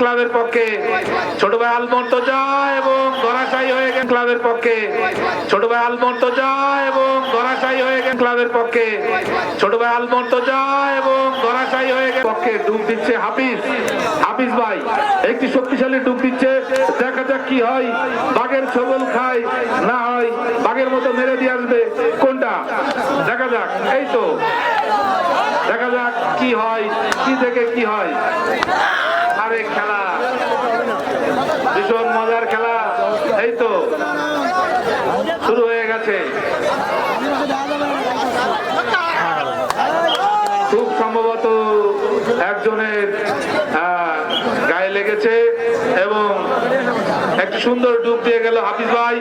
ক্লাবের পক্ষে ছোট ভাই আলমন্ত এবং ধরাশায়ী হয়ে গেল ক্লাবের পক্ষে। ছোট ভাই আলমন্ত এবং ধরাশায়ী হয়ে গেল ক্লাবের পক্ষে। ছোট ভাই আলমন্ত এবং ধরাশায়ী হয়ে গেল পক্ষে। ডুব দিচ্ছে হাফিজ। হাফিজ ভাই, একটি শক্তিশালী ডুব দিচ্ছে। দেখা যাক কি হয়। বাঘের ছবল খায়, না হয় বাঘের মতো মেরে দিয়ে আসবে। কোনটা? দেখা যাক। এই তো। দেখা যাক কি হয়, কি থেকে কি হয়। আরে খেলা। ভীষণ মজার খেলা। এই তো, শুরু হয়ে গেছে। খুব সম্ভবত একজনের গায়ে লেগেছে এবং একটি সুন্দর ডুব দিয়ে গেল হাফিজ ভাই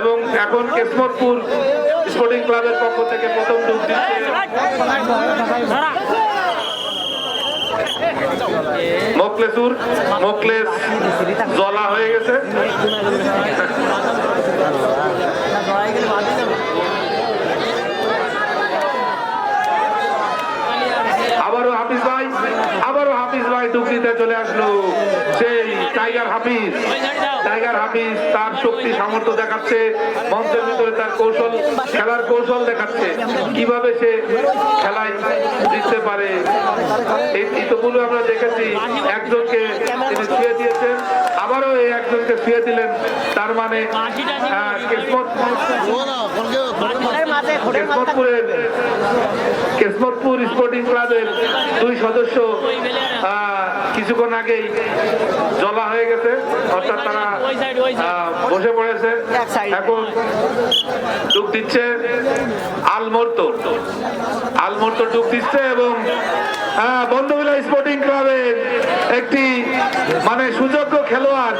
এবং এখন কেসমতপুর স্পোর্টিং ক্লাবের পক্ষ থেকে প্রথম ডুব দিচ্ছে। মোকলেসুর মোকলেস জলা হয়ে গেছে। আবারও হাফিজ ভাই আবারও হাফিজ ভাই দুঃখিতে চলে আসলো। টাইগার হাফিজ টাইগার হাফিজ তার শক্তি সামর্থ্য দেখাচ্ছে মঞ্চের ভিতরে তার কৌশল খেলার কৌশল দেখাচ্ছে কীভাবে সে খেলায় জিততে পারে এই- ইতোপূর্বে আমরা দেখেছি একজনকে তিনি ছুঁয়ে দিয়েছেন আবারও এই একজনকে ছুঁয়ে দিলেন তার মানে কিসমত কেসমতপুরের কেসমতপুর স্পোর্টিং ক্লাবের দুই সদস্য কিছুক্ষণ আগেই জলা হয়ে গেছে। অর্থাৎ তারা বসে পড়েছে। এখন ডুব দিচ্ছে আলমর্ত আলমর্ত ডুব দিচ্ছে এবং হ্যাঁ বন্ধুমিলা স্পোর্টিং ক্লাবের একটি মানে সুযোগ্য খেলোয়াড়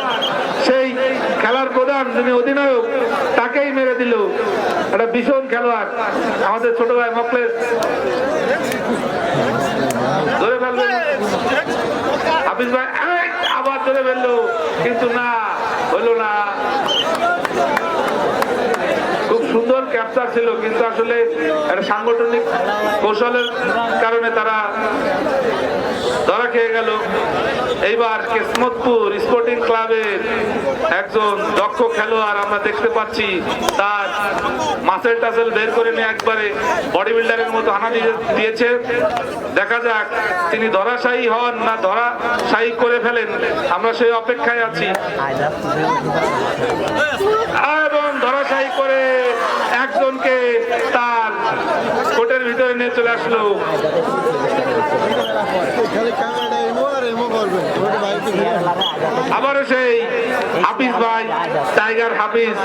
সেই খেলার প্রধান যিনি অধিনায়ক তাকেই মেরে দিল একটা ভীষণ খেলোয়াড়। আমাদের ছোট ভাই মকলেস ধরে ফেলবেন। হাফিজ ভাই আবার ধরে ফেলল। কিন্তু না, হলো না। সুন্দর ক্যাপচার ছিল কিন্তু আসলে একটা সাংগঠনিক কৌশলের কারণে তারা ধরা খেয়ে গেল। এইবার কেসমতপুর স্পোর্টিং ক্লাবের একজন দক্ষ খেলোয়াড় আমরা দেখতে পাচ্ছি তার মাসেল টাসেল বের করে নিয়ে একবারে বডি বিল্ডারের মতো হানা দিয়েছে। দেখা যাক তিনি ধরাশায়ী হন না ধরাশায়ী করে ফেলেন আমরা সেই অপেক্ষায় আছি। এবং ধরাশায়ী করে একজনকে তার কোর্টের ভিতরে নিয়ে চলে আসলো। আবারও সেই হাফিজ ভাই, টাইগার হাফিজ,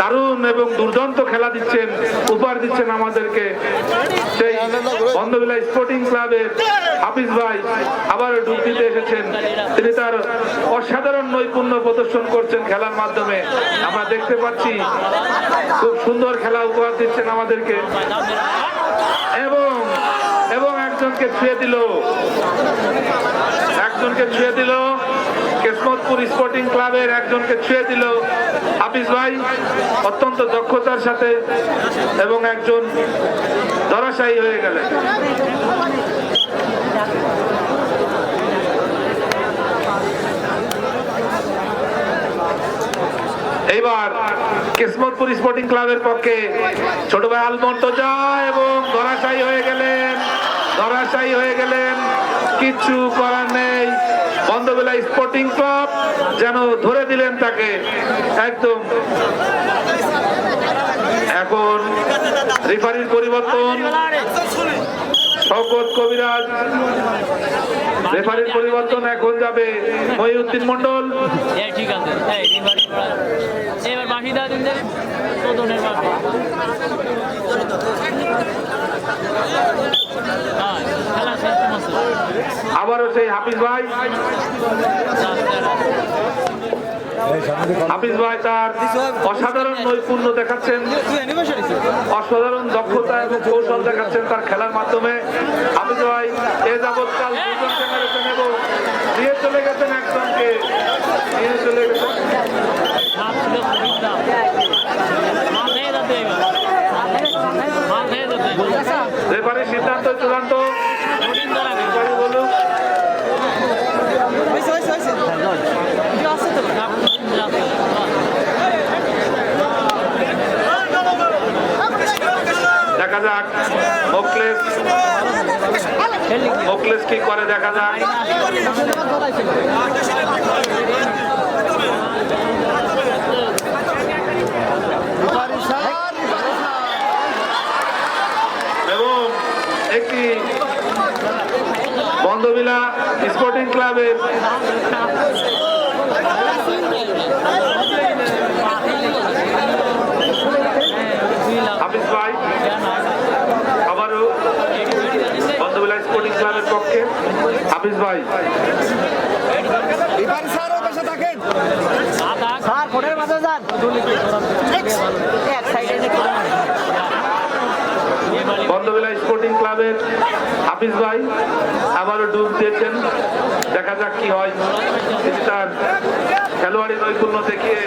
দারুণ এবং দুর্দান্ত খেলা দিচ্ছেন, উপহার দিচ্ছেন আমাদেরকে। সেই বন্ধবিলা স্পোর্টিং ক্লাবের হাফিজ ভাই আবার ডুব দিতে এসেছেন। তিনি তার অসাধারণ নৈপুণ্য প্রদর্শন করছেন খেলার মাধ্যমে। আমরা দেখতে পাচ্ছি খুব সুন্দর খেলা উপহার দিচ্ছেন আমাদেরকে। এবং এবং একজনকে ছুঁয়ে দিল। একজনকে ছুঁয়ে দিল। কেসমতপুর স্পোর্টিং ক্লাবের একজনকে ছুঁয়ে দিল হাফিজ ভাই। অত্যন্ত দক্ষতার সাথে এবং একজন ধরাশায়ী হয়ে গেলেন। এইবার কিসমতপুর স্পোর্টিং ক্লাবের পক্ষে ছোট ভাই আলমন্ত এবং ধরাশায়ী হয়ে গেলেন। ধরাশায়ী হয়ে গেলেন। কিচ্ছু করার নেই। বন্ধবেলা স্পোর্টিং ক্লাব যেন ধরে দিলেন তাকে। একদম। এখন রেফারির পরিবর্তন। শওকত কবিরাজ। রেফারির পরিবর্তন এখন যাবে মহিউদ্দিন মন্ডল ঠিক আছে। আবারও সেই হাফিজ ভাই। হাফিজ ভাই তার অসাধারণ নৈপুণ্য দেখাচ্ছেন, অসাধারণ দক্ষতা এবং কৌশল দেখাচ্ছেন তার খেলার মাধ্যমে। হাফিজ ভাই, এ যাবৎকাল দুজনকে মেরেছেন দিয়ে চলে গেছেন একজনকে নিয়ে চলে দেখা যাক। মোকলেস মোকলেস কি করে দেখা যাক। একটি বন্ধবিলা স্পোর্টিং ক্লাবের হাফিজ ভাই আবারও বন্ধবিলা স্পোর্টিং ক্লাবের হাফিজ ভাই। স্যার ফোনের মাঝে যান। বন্ধবিলা স্পোর্টিং ক্লাবের হাফিজ ভাই আবারও ডুব দিয়েছেন। দেখা যাক কি হয়। তার খেলোয়াড়ি নৈপুণ্য দেখিয়ে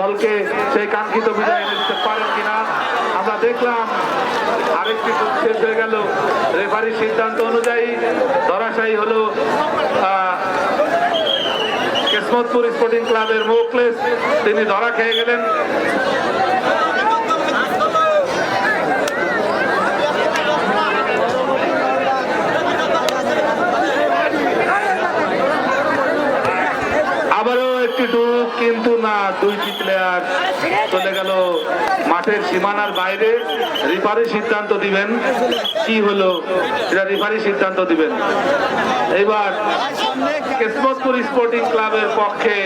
দলকে সেই কাঙ্ক্ষিত বিজয় এনে দিতে পারেন কিনা আমরা দেখলাম আরেকটি শেষ হয়ে গেল। রেফারির সিদ্ধান্ত অনুযায়ী ধরাশায়ী হলো আহ, কিসমতপুর স্পোর্টিং ক্লাবের মোকলেস। তিনি ধরা খেয়ে গেলেন আবারও একটি ডুব কিন্তু না দুইটি প্লেয়ার চলে গেল মাঠের সীমানার বাইরে। রিফারি সিদ্ধান্ত দিবেন কি হলো? এটা রিফারি সিদ্ধান্ত দিবেন। এবার কেসমতপুর স্পোর্টিং ক্লাবের পক্ষে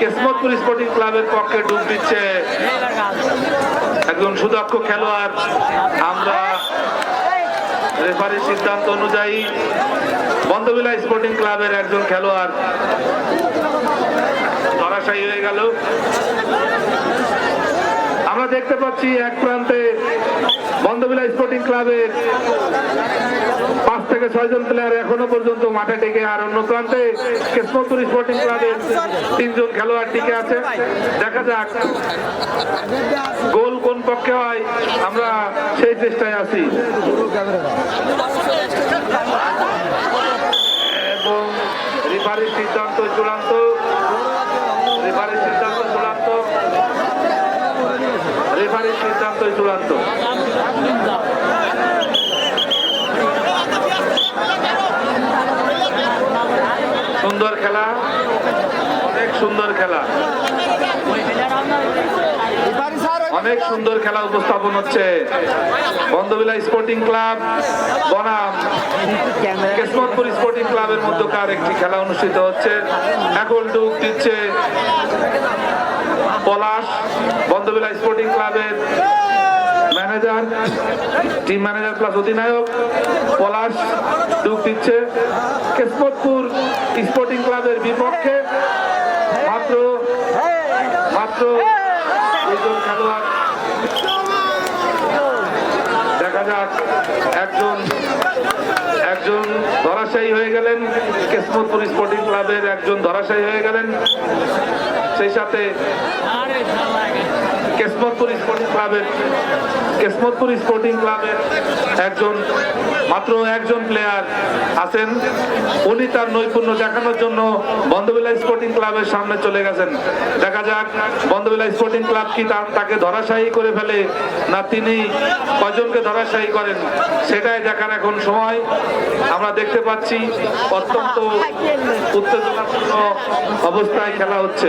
কেসমতপুর স্পোর্টিং ক্লাবের পক্ষে ডুব দিচ্ছে একজন সুদক্ষ খেলোয়াড়। আমরা রেফারির সিদ্ধান্ত অনুযায়ী বন্ধবিলা স্পোর্টিং ক্লাবের একজন খেলোয়াড়। ধরাশায়ী হয়ে গেল। আমরা দেখতে পাচ্ছি এক প্রান্তে বন্ধবিলা স্পোর্টিং ক্লাবের পাঁচ থেকে ছয়জন প্লেয়ার এখনও পর্যন্ত মাঠে টিকে, আর অন্য প্রান্তে কেসমতুর স্পোর্টিং ক্লাবের তিনজন খেলোয়াড় টিকে আছে। দেখা যাক গোল কোন পক্ষে হয়, আমরা সেই চেষ্টায় আছি এবং রেফারির সিদ্ধান্ত চূড়ান্ত রেফারির সিদ্ধান্ত চূড়ান্ত রেফারির সিদ্ধান্ত চূড়ান্ত সুন্দর খেলা। অনেক সুন্দর খেলা। অনেক সুন্দর খেলা উপস্থাপন হচ্ছে। বন্ধবিলা স্পোর্টিং ক্লাব, বনাম কিসমতপুর স্পোর্টিং ক্লাবের মধ্যকার একটি খেলা অনুষ্ঠিত হচ্ছে। এখন ডুব দিচ্ছে পলাশ বন্ধবিলা স্পোর্টিং ক্লাবের ম্যানেজার টিম ম্যানেজার প্লাস অধিনায়ক পলাশ ডুব দিচ্ছে। কিসমতপুর স্পোর্টিং ক্লাবের বিপক্ষে মাত্র মাত্র দুজন খেলোয়াড়। দেখা যাক, একজন একজন ধরাশায়ী হয়ে গেলেন। কিসমতপুর স্পোর্টিং ক্লাবের একজন ধরাশায়ী হয়ে গেলেন। সেই সাথে কিসমতপুর স্পোর্টিং ক্লাবের কিসমতপুর স্পোর্টিং ক্লাবের একজন, মাত্র একজন প্লেয়ার আছেন। উনি তার নৈপুণ্য দেখানোর জন্য বন্ধবিলা স্পোর্টিং ক্লাবের সামনে চলে গেছেন। দেখা যাক বন্ধবিলা স্পোর্টিং ক্লাব কি তাকে ধরাশায়ী করে ফেলে না তিনি কজনকে ধরাশায়ী করেন, সেটাই দেখার এখন সময়। আমরা দেখতে পাচ্ছি অত্যন্ত উত্তেজনাপূর্ণ অবস্থায় খেলা হচ্ছে।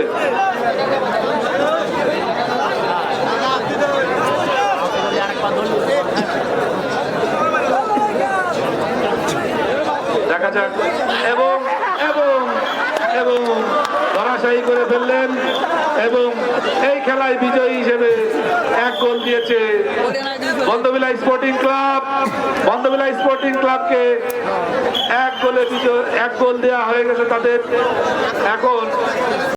দেখা যাক। এবং এবং এবং ধরাশায়ী করে ফেললেন। এবং এই খেলায় বিজয়ী হিসেবে এক গোল দিয়েছে Bandhabila sporting club. Bandhabila sporting ক্লাবকে এক গোলে বিজয়, এক গোল দেওয়া হয়ে গেছে তাদের। এখন